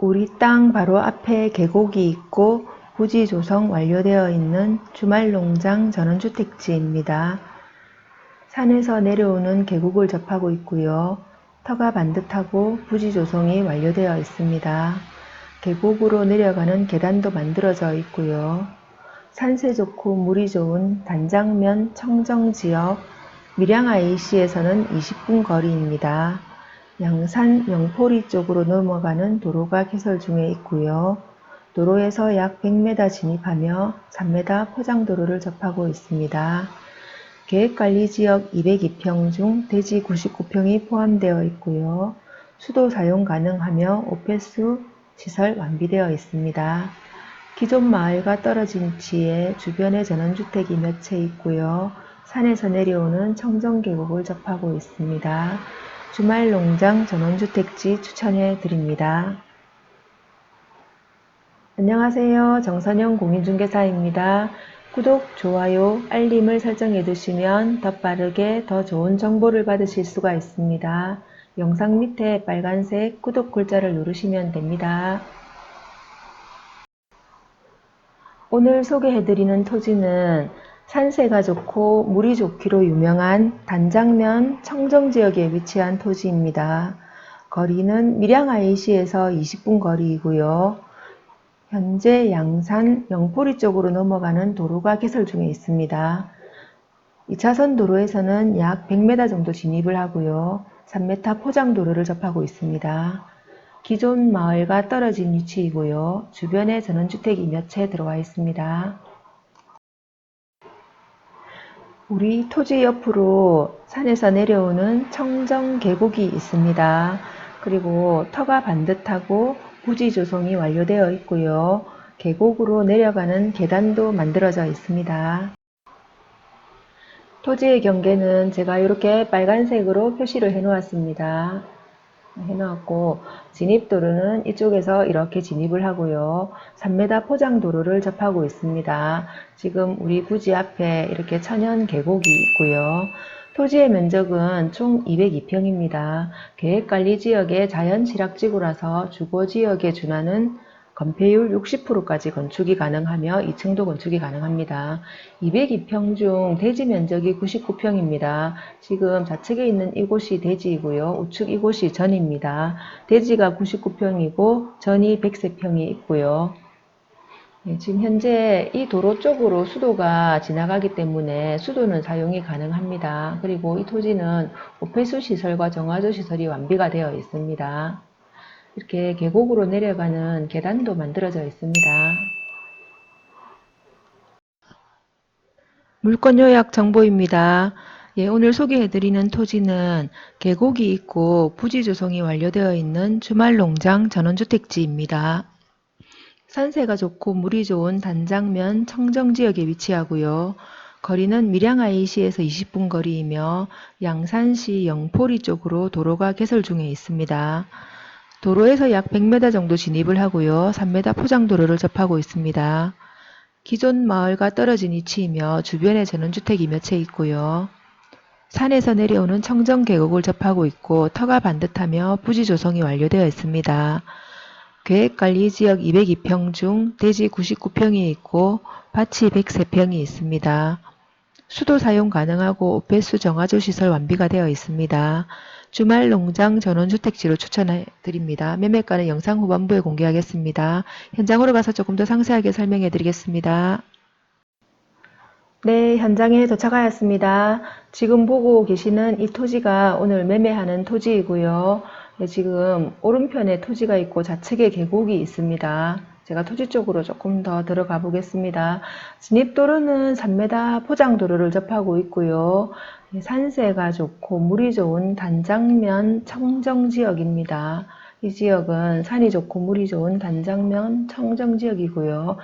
우리 땅 바로 앞에 계곡이 있고 부지 조성 완료되어 있는 주말농장 전원주택지입니다. 산에서 내려오는 계곡을 접하고 있고요. 터가 반듯하고 부지 조성이 완료되어 있습니다. 계곡으로 내려가는 계단도 만들어져 있고요. 산세 좋고 물이 좋은 단장면 청정지역 밀양 IC에서는 20분 거리입니다. 양산 영포리 쪽으로 넘어가는 도로가 개설 중에 있고요. 도로에서 약 100m 진입하며 3m 포장도로를 접하고 있습니다. 계획관리지역 202평 중 대지 99평이 포함되어 있고요. 수도 사용 가능하며 오페수 시설 완비되어 있습니다. 기존 마을과 떨어진 위치에 주변에 전원주택이 몇 채 있고요. 산에서 내려오는 청정계곡을 접하고 있습니다. 주말 농장 전원주택지 추천해 드립니다. 안녕하세요. 정선영 공인중개사입니다. 구독, 좋아요, 알림을 설정해 두시면 더 빠르게 더 좋은 정보를 받으실 수가 있습니다. 영상 밑에 빨간색 구독 글자를 누르시면 됩니다. 오늘 소개해드리는 토지는 산세가 좋고 물이 좋기로 유명한 단장면 청정 지역에 위치한 토지입니다. 거리는 밀양 IC에서 20분 거리이고요. 현재 양산 영포리 쪽으로 넘어가는 도로가 개설 중에 있습니다. 2차선 도로에서는 약 100m 정도 진입을 하고요. 3m 포장도로를 접하고 있습니다. 기존 마을과 떨어진 위치이고요. 주변에 전원주택이 몇 채 들어와 있습니다. 우리 토지 옆으로 산에서 내려오는 청정 계곡이 있습니다. 그리고 터가 반듯하고 부지 조성이 완료되어 있고요. 계곡으로 내려가는 계단도 만들어져 있습니다. 토지의 경계는 제가 이렇게 빨간색으로 표시를 해 놓았습니다. 해 놓았고 진입도로는 이쪽에서 이렇게 진입을 하고요. 3m 포장도로를 접하고 있습니다. 지금 우리 부지 앞에 이렇게 천연 계곡이 있고요. 토지의 면적은 총 202평입니다. 계획관리지역의 자연취락지구라서 주거지역에 준하는 건폐율 60%까지 건축이 가능하며 2층도 건축이 가능합니다. 202평 중 대지 면적이 99평입니다. 지금 좌측에 있는 이곳이 대지이고요. 우측 이곳이 전입니다. 대지가 99평이고 전이 103평이 있고요. 네, 지금 현재 이 도로 쪽으로 수도가 지나가기 때문에 수도는 사용이 가능합니다. 그리고 이 토지는 오폐수 시설과 정화조 시설이 완비가 되어 있습니다. 이렇게 계곡으로 내려가는 계단도 만들어져 있습니다. 물건 요약 정보입니다. 예, 오늘 소개해드리는 토지는 계곡이 있고 부지 조성이 완료되어 있는 주말 농장 전원주택지입니다. 산세가 좋고 물이 좋은 단장면 청정지역에 위치하고요. 거리는 밀양 IC에서 20분 거리이며 양산시 영포리 쪽으로 도로가 개설 중에 있습니다. 도로에서 약 100m 정도 진입을 하고요. 3m 포장도로를 접하고 있습니다. 기존 마을과 떨어진 위치이며 주변에 전원주택이 몇 채 있고요. 산에서 내려오는 청정 계곡을 접하고 있고 터가 반듯하며 부지 조성이 완료되어 있습니다. 계획관리지역 202평 중 대지 99평이 있고 밭이 103평이 있습니다. 수도 사용 가능하고 오폐수 정화조 시설 완비가 되어 있습니다. 주말 농장 전원주택지로 추천해 드립니다. 매매가는 영상 후반부에 공개하겠습니다. 현장으로 가서 조금 더 상세하게 설명해 드리겠습니다. 네, 현장에 도착하였습니다. 지금 보고 계시는 이 토지가 오늘 매매하는 토지이고요. 네, 지금 오른편에 토지가 있고 좌측에 계곡이 있습니다. 제가 토지 쪽으로 조금 더 들어가 보겠습니다. 진입도로는 3m 포장도로를 접하고 있고요. 산세가 좋고 물이 좋은 단장면 청정지역입니다. 이 지역은 산이 좋고 물이 좋은 단장면 청정지역이고요.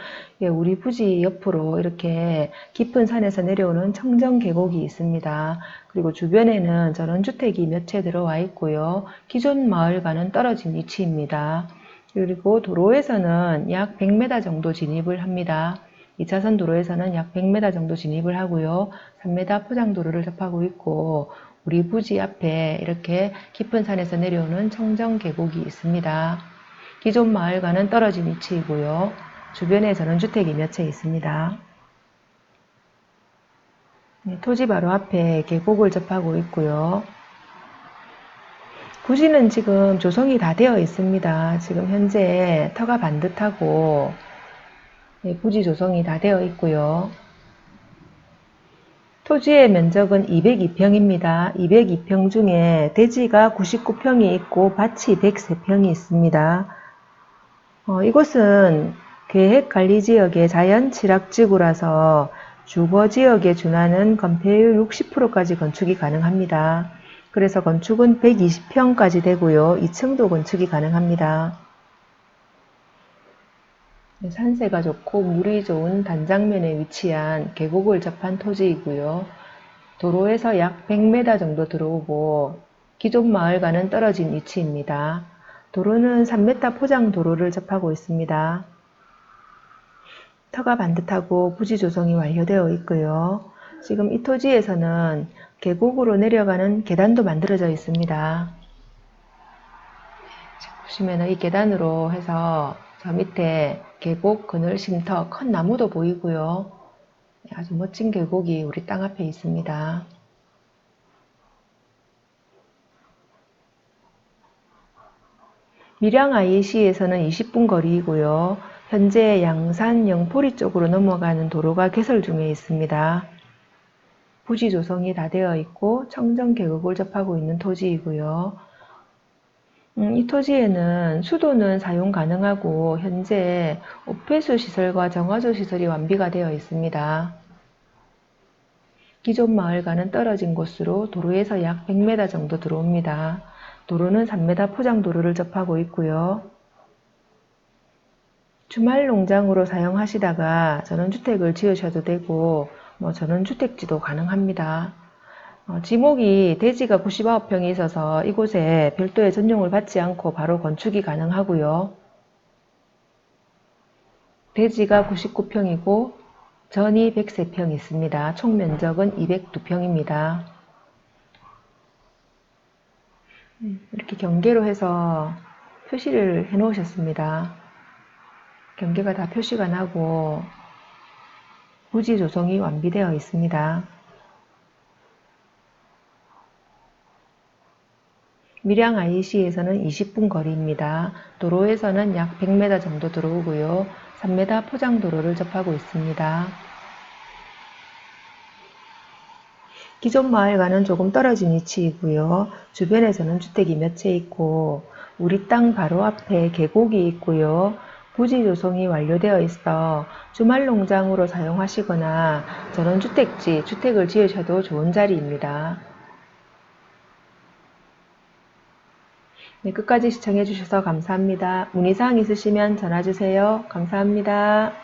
예, 우리 부지 옆으로 이렇게 깊은 산에서 내려오는 청정 계곡이 있습니다. 그리고 주변에는 전원주택이 몇 채 들어와 있고요. 기존 마을과는 떨어진 위치입니다. 그리고 도로에서는 약 100m 정도 진입을 합니다. 2차선 도로에서는 약 100m 정도 진입을 하고요. 3m 포장도로를 접하고 있고 우리 부지 앞에 이렇게 깊은 산에서 내려오는 청정 계곡이 있습니다. 기존 마을과는 떨어진 위치이고요. 주변에 전원주택이 몇 채 있습니다. 네, 토지 바로 앞에 계곡을 접하고 있고요. 부지는 지금 조성이 다 되어 있습니다. 지금 현재 터가 반듯하고 네, 부지 조성이 다 되어 있고요. 토지의 면적은 202평입니다. 202평 중에 대지가 99평이 있고 밭이 103평이 있습니다. 어, 이곳은 계획관리지역의 자연취락지구라서 주거지역에 준하는 건폐율 60%까지 건축이 가능합니다. 그래서 건축은 120평까지 되고요. 2층도 건축이 가능합니다. 네, 산세가 좋고 물이 좋은 단장면에 위치한 계곡을 접한 토지이고요. 도로에서 약 100m 정도 들어오고 기존 마을과는 떨어진 위치입니다. 도로는 3m 포장 도로를 접하고 있습니다. 터가 반듯하고 부지 조성이 완료되어 있고요. 지금 이 토지에서는 계곡으로 내려가는 계단도 만들어져 있습니다. 보시면 이 계단으로 해서 저 밑에 계곡, 그늘, 쉼터, 큰 나무도 보이고요. 아주 멋진 계곡이 우리 땅 앞에 있습니다. 밀양 IC에서는 20분 거리이고요. 현재 양산 영포리 쪽으로 넘어가는 도로가 개설 중에 있습니다. 부지 조성이 다 되어 있고 청정 계곡을 접하고 있는 토지이고요. 음, 이 토지에는 수도는 사용 가능하고 현재 오폐수 시설과 정화조 시설이 완비가 되어 있습니다. 기존 마을과는 떨어진 곳으로 도로에서 약 100m 정도 들어옵니다. 도로는 3m 포장도로를 접하고 있고요. 주말 농장으로 사용하시다가 전원주택을 지으셔도 되고 뭐 전원주택지도 가능합니다. 어, 지목이 대지가 99평이 있어서 이곳에 별도의 전용을 받지 않고 바로 건축이 가능하고요. 대지가 99평이고 전이 103평 있습니다. 총 면적은 202평입니다. 이렇게 경계로 해서 표시를 해 놓으셨습니다. 경계가 다 표시가 나고 부지 조성이 완비되어 있습니다. 밀양 IC에서는 20분 거리입니다. 도로에서는 약 100m 정도 들어오고요. 3m 포장도로를 접하고 있습니다. 기존 마을과는 조금 떨어진 위치이고요. 주변에서는 주택이 몇 채 있고 우리 땅 바로 앞에 계곡이 있고요. 부지 조성이 완료되어 있어 주말 농장으로 사용하시거나 전원주택지, 주택을 지으셔도 좋은 자리입니다. 네, 끝까지 시청해 주셔서 감사합니다. 문의사항 있으시면 전화 주세요. 감사합니다.